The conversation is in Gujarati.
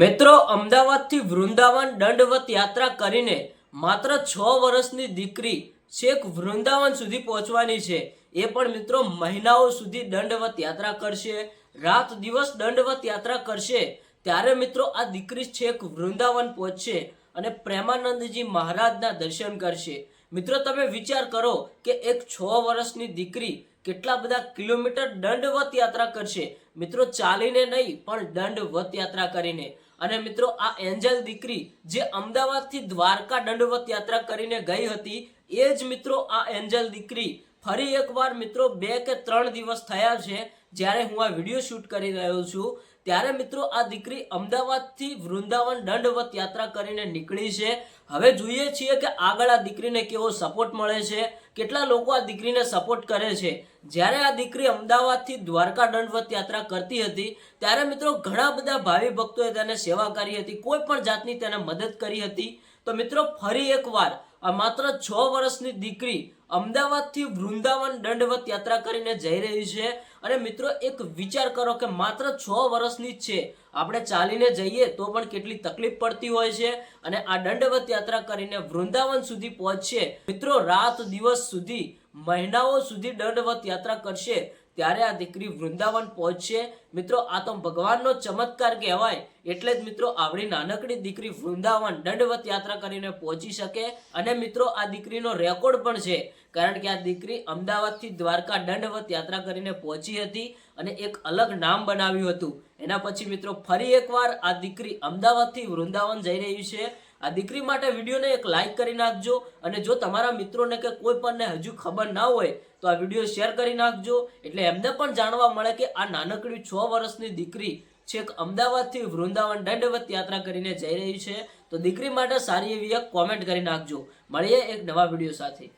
મિત્રો, અમદાવાદથી વૃંદાવન દંડવત યાત્રા કરીને માત્ર છ વર્ષની દીકરી છેક વૃંદાવન સુધી પહોંચવાની છે. એ પણ મિત્રો મહિનાઓ સુધી દંડવત યાત્રા કરશે. રાત દિવસ દંડવત યાત્રા કરશે. ત્યારે મિત્રો આ દીકરી છેક વૃંદાવન પહોંચશે અને પ્રેમાનંદજી મહારાજના દર્શન કરશે. મિત્રો, તમે વિચાર કરો કે એક છ વર્ષની દીકરી કેટલા બધા કિલોમીટર દંડવત યાત્રા કરશે? મિત્રો, ચાલીને નહીં, પણ દંડવત યાત્રા કરીને. અને મિત્રો, આ એન્જલ દીકરી જે અમદાવાદથી દ્વારકા દંડવત યાત્રા કરીને ગઈ હતી, એ જ મિત્રો, આ એન્જલ દીકરી ફરી એકવાર મિત્રો, બે કે ત્રણ દિવસ થયા છે, જ્યારે હું આ વીડિયો શૂટ કરી રહ્યો છું, ત્યારે મિત્રો, આ દીકરી અમદાવાદથી વૃંદાવન દંડવત યાત્રા કરીને નીકળી છે. હવે જોઈએ છીએ કે આગળ આ દીકરીને કેવો સપોર્ટ મળે છે. કેટલા લોકો આ દીકરીને સપોર્ટ કરે છે? જ્યારે આ દીકરી અમદાવાદથી દ્વારકા દંડવત યાત્રા કરતી હતી, ત્યારે મિત્રો ઘણા બધા ભાવિ ભક્તોએ તેને સેવા કરી હતી. કોઈ પણ જાતની તેને મદદ કરી હતી. તો મિત્રો ફરી એકવાર, આ માત્ર છ વર્ષની દીકરી અમદાવાદથી વૃંદાવન દંડવત યાત્રા કરીને જઈ રહી છે. અને મિત્રો, એક વિચાર કરો કે માત્ર છ વર્ષની જ છે. આપણે ચાલીને જઈએ તો પણ કેટલી તકલીફ પડતી હોય છે. અને આ દંડવત યાત્રા કરીને વૃંદાવન સુધી પહોંચશે મિત્રો, રાત દિવસ સુધી મહિનાઓ સુધી દંડવત યાત્રા કરશે, ત્યારે આ દીકરી વૃંદાવન પહોંચશે. મિત્રો, આ તો ભગવાનનો ચમત્કાર કહેવાય. એટલે જ મિત્રો, આવડી નાનકડી દીકરી વૃંદાવન દંડવત યાત્રા કરીને પહોંચી શકે. અને મિત્રો, આ દીકરીનો રેકોર્ડ પણ છે, કારણ કે આ દીકરી અમદાવાદથી દ્વારકા દંડવત યાત્રા કરીને પહોંચી હતી અને એક અલગ નામ બનાવ્યું હતું. એના પછી મિત્રો, ફરી એકવાર આ દીકરી અમદાવાદથી વૃંદાવન જઈ રહી છે. આ દીકરી માટે વિડીયોને એક લાઇક કરી નાખજો અને જો તમારા મિત્રોને કે કોઈ પણને હજુ ખબર ના હોય, તો આ વીડિયો શેર કરી નાખજો. એટલે એમને પણ જાણવા મળે કે આ નાનકડી છ વર્ષની દીકરી છેક અમદાવાદથી વૃંદાવન દંડવત યાત્રા કરીને જઈ રહી છે. તો દીકરી માટે સારી એવી એક કોમેન્ટ કરી નાખજો. મળીએ એક નવા વીડિયો સાથે.